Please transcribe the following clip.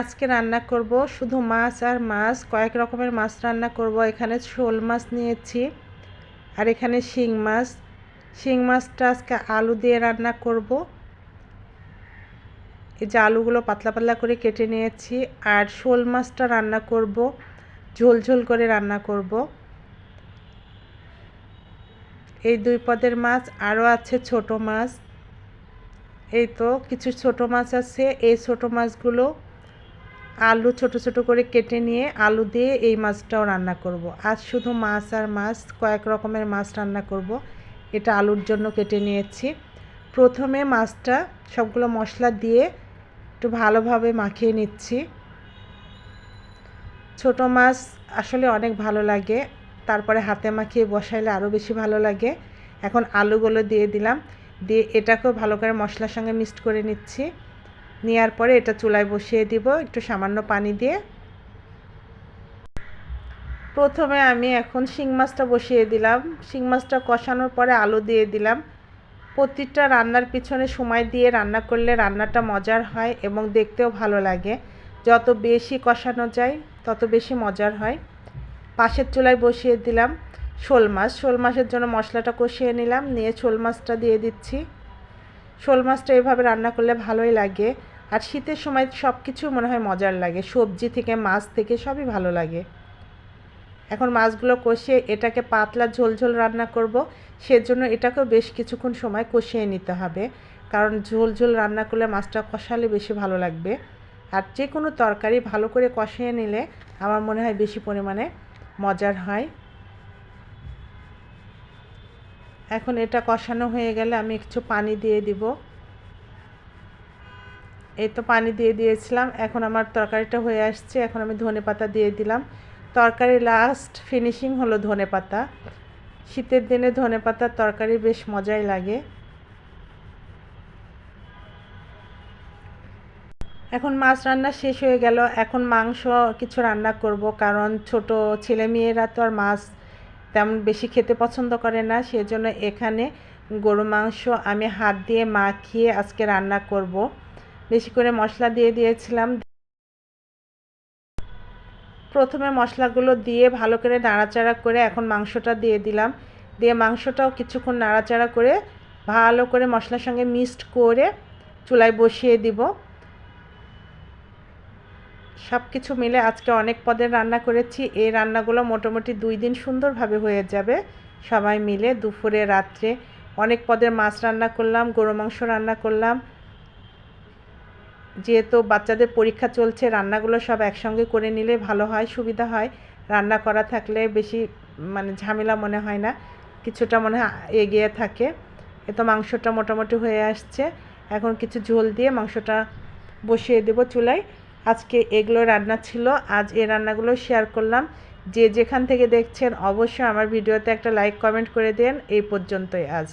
আজকে রান্না করব শুধু মাছ আর মাছ, কয়েক রকমের মাছ রান্না করব। এখানে শোল মাছ নিয়েছি আর এখানে শিং মাছ। শিং মাছটা আজকে আলু দিয়ে রান্না করব। এই যে আলুগুলো পাতলা পাতলা করে কেটে নিয়েছি আর শোল মাছটা রান্না করব, ঝোল ঝোল করে রান্না করব। এই দুই পদের মাছ আরও আছে ছোট মাছ। এই তো কিছু ছোট মাছ আছে। এই ছোট মাছগুলো আলু ছোট ছোট করে কেটে নিয়ে আলু দিয়ে এই মাছটাও রান্না করব। আজ শুধু মাছ আর মাছ, কয়েক রকমের মাছ রান্না করব। এটা আলুর জন্য কেটে নিয়েছি। প্রথমে মাছটা সবগুলো মশলা দিয়ে একটু ভালোভাবে মাখিয়ে নিচ্ছি। ছোট মাছ আসলে অনেক ভালো লাগে। তারপরে হাতে মাখিয়ে বসাইলে আরও বেশি ভালো লাগে। এখন আলুগুলো দিয়ে দিলাম। দিয়ে এটাকেও ভালো করে মশলার সঙ্গে মিক্সড করে নিচ্ছি। নেওয়ার পরে এটা চুলায় বসিয়ে দিব, একটু সামান্য পানি দিয়ে। প্রথমে আমি এখন শিং মাছটা বসিয়ে দিলাম। শিং মাছটা কষানোর পরে আলু দিয়ে দিলাম। প্রতিটা রান্নার পিছনে সময় দিয়ে রান্না করলে রান্নাটা মজার হয় এবং দেখতেও ভালো লাগে। যত বেশি কষানো যায়, তত বেশি মজার হয়। পাশের চুলায় বসিয়ে দিলাম শোল মাছ। শোল মাছের জন্য মশলাটা কষিয়ে নিলাম, নিয়ে শোল মাছটা দিয়ে দিচ্ছি। শোল মাছটা এভাবে রান্না করলে ভালোই লাগে। আর শীতের সময় সব কিছু মনে হয় মজার লাগে। সবজি থেকে, মাছ থেকে সবই ভালো লাগে। এখন মাছগুলো কষিয়ে এটাকে পাতলা ঝোল ঝোল রান্না করব। সেজন্য এটাকেও বেশ কিছুক্ষণ সময় কষিয়ে নিতে হবে। কারণ ঝোল ঝোল রান্না করলে মাছটা কষালে বেশি ভালো লাগবে। আর যে কোনো তরকারি ভালো করে কষিয়ে নিলে আমার মনে হয় বেশি পরিমাণে মজার হয়। এখন এটা কষানো হয়ে গেলে আমি কিছু পানি দিয়ে দিব। এই তো পানি দিয়ে দিয়েছিলাম। এখন আমার তরকারিটা হয়ে আসছে। এখন আমি ধনে পাতা দিয়ে দিলাম। তরকারি লাস্ট ফিনিশিং হলো ধনে পাতা। শীতের দিনে ধনে পাতার তরকারি বেশ মজাই লাগে। এখন মাছ রান্না শেষ হয়ে গেল। এখন মাংস কিছু রান্না করব কারণ ছোট ছেলে মেয়েরা তো আর মাছ তেমন বেশি খেতে পছন্দ করে না। সেজন্য এখানে গরু মাংস আমি হাত দিয়ে মাখিয়ে আজকে রান্না করব। বেশি করে মশলা দিয়ে দিয়েছিলাম। প্রথমে মশলাগুলো দিয়ে ভালো করে নাড়াচাড়া করে এখন মাংসটা দিয়ে দিলাম। দিয়ে মাংসটাও কিছুক্ষণ নাড়াচাড়া করে ভালো করে মশলার সঙ্গে মিক্সড করে চুলায় বসিয়ে দিব। সব কিছু মিলে আজকে অনেক পদের রান্না করেছি। এই রান্নাগুলো মোটামুটি দুই দিন সুন্দরভাবে হয়ে যাবে। সবাই মিলে দুপুরে, রাত্রে অনেক পদের মাছ রান্না করলাম গরু মাংস রান্না করলাম। যেহেতু বাচ্চাদের পরীক্ষা চলছে, রান্নাগুলো সব একসঙ্গে করে নিলে ভালো হয়, সুবিধা হয়। রান্না করা থাকলে বেশি মানে ঝামেলা মনে হয় না, কিছুটা মনে হয় এগিয়ে থাকে। এ তো মাংসটা মোটামুটি হয়ে আসছে। এখন কিছু ঝোল দিয়ে মাংসটা বসিয়ে দেব চুলায়। আজকে এগুলো রান্না ছিল, আজ এই রান্নাগুলো শেয়ার করলাম। যে যেখান থেকে দেখছেন, অবশ্যই আমার ভিডিওতে একটা লাইক কমেন্ট করে দেন। এই পর্যন্তই আজ।